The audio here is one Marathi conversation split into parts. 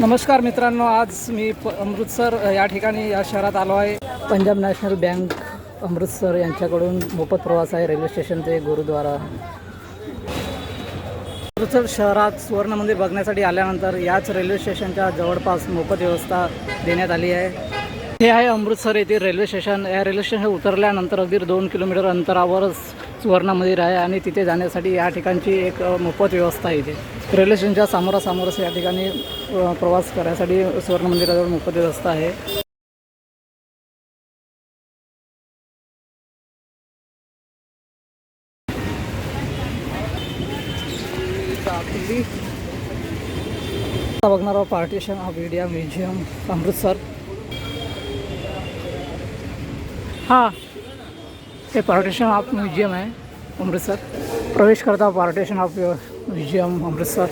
नमस्कार मित्रांनो आज मी प अमृतसर या ठिकाणी या शहरात आलो आहे. पंजाब नॅशनल बँक अमृतसर यांच्याकडून मोफत प्रवास आहे रेल्वे स्टेशन ते गुरुद्वारा. अमृतसर शहरात सुवर्ण मंदिर बघण्यासाठी आल्यानंतर याच रेल्वे स्टेशनच्या जवळपास मोफत व्यवस्था देण्यात आली आहे. हे आहे अमृतसर येथील रेल्वे स्टेशन. या रेल्वे स्टेशन उतरल्यानंतर अगदी दोन किलोमीटर अंतरावरच सुवर्ण मंदिर आहे आणि तिथे जाण्यासाठी या ठिकाणची एक मोफत व्यवस्था आहे इथे. रेल्वे स्टेशनच्या सामोरासमोरच या ठिकाणी प्रवास करण्यासाठी सुवर्ण मंदिराजवळ मोफत व्यवस्था आहे. बघणार आहोत partition of India museum Amritsar. हां. हे पार्टेशन ऑफ म्युझियम आहे अमृतसर। प्रवेश करता पार्टेशन ऑफ म्युझियम अमृतसर।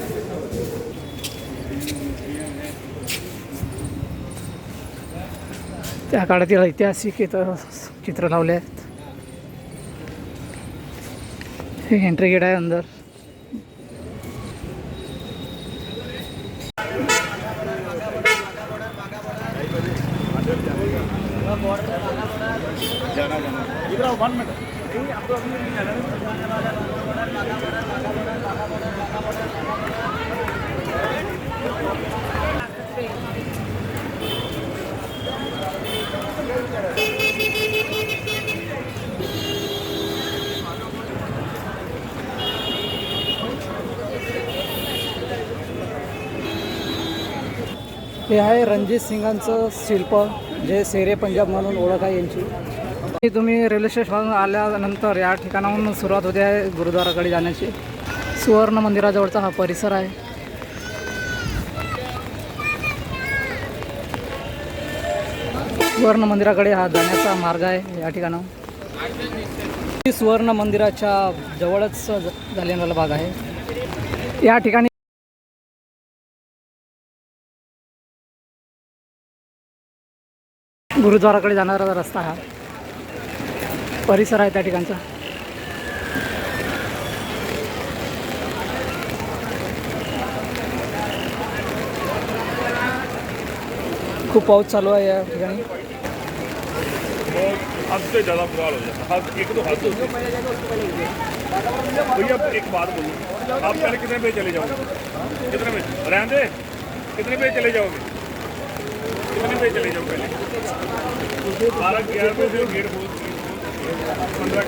त्या काळातील ऐतिहासिक इथं चित्र लावले आहेत. हे एंट्री गेट आहे अंदर. हे आहे रणजित सिंगांचं शिल्प. जे सेरे पंजाब म्हणून ओळख आहे यांची. तुम्ही रेल्वे स्टेशन आल्यानंतर या ठिकाणाहून सुरुवात होते आहे गुरुद्वाराकडे जाण्याची. सुवर्ण मंदिराजवळचा हा परिसर आहे. सुवर्ण मंदिराकडे हा जाण्याचा मार्ग आहे या ठिकाणाहून. सुवर्ण मंदिराच्या जवळच झालेला भाग आहे. या ठिकाणी गुरुद्वाराकडे जाणारा रस्ता हा परिसर आहे त्या ठिकाणचा. खूप पाऊस चालू आहे या ठिकाणी. भैया एक बात बोलो आप पहले कितने बजे चले जाओगे? कितने बजे? रहने कितने बजे चले जाओगे? कितने बजे चले जाओ पहले? बारह ग्यारह बजे गेट पंद्रह पंद्रह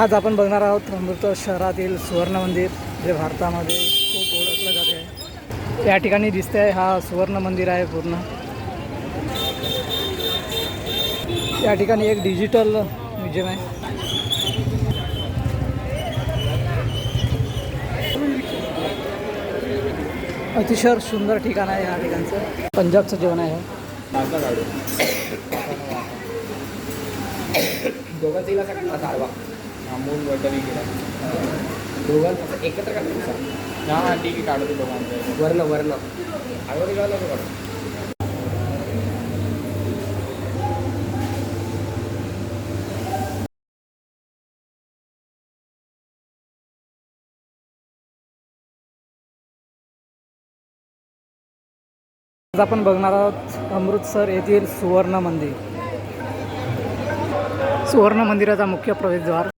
आज आपण बघणार आहोत अमृतसर शहरातील सुवर्ण मंदिर जे भारतामध्ये खूप ओळखलं जाते. या ठिकाणी दिसते आहे हा सुवर्ण मंदिर आहे पूर्ण. या ठिकाणी एक डिजिटल म्युझियम आहे. अतिशय सुंदर ठिकाण आहे या ठिकाणचं. पंजाबचं जेवण आहे. दोघांचा एकत्र वर्ण वर्ण आज आपण बघणार आहोत अमृतसर येथील सुवर्ण मंदिर. सुवर्ण मंदिराचा मुख्य प्रवेशद्वार.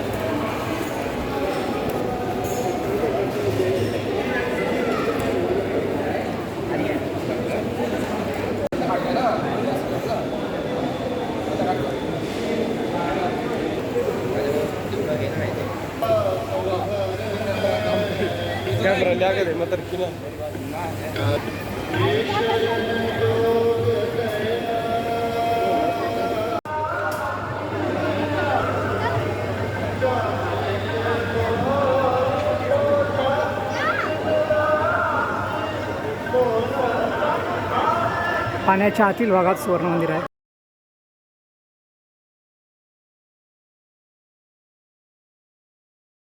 पाण्याच्या आतील भागात सुवर्ण मंदिर आहे.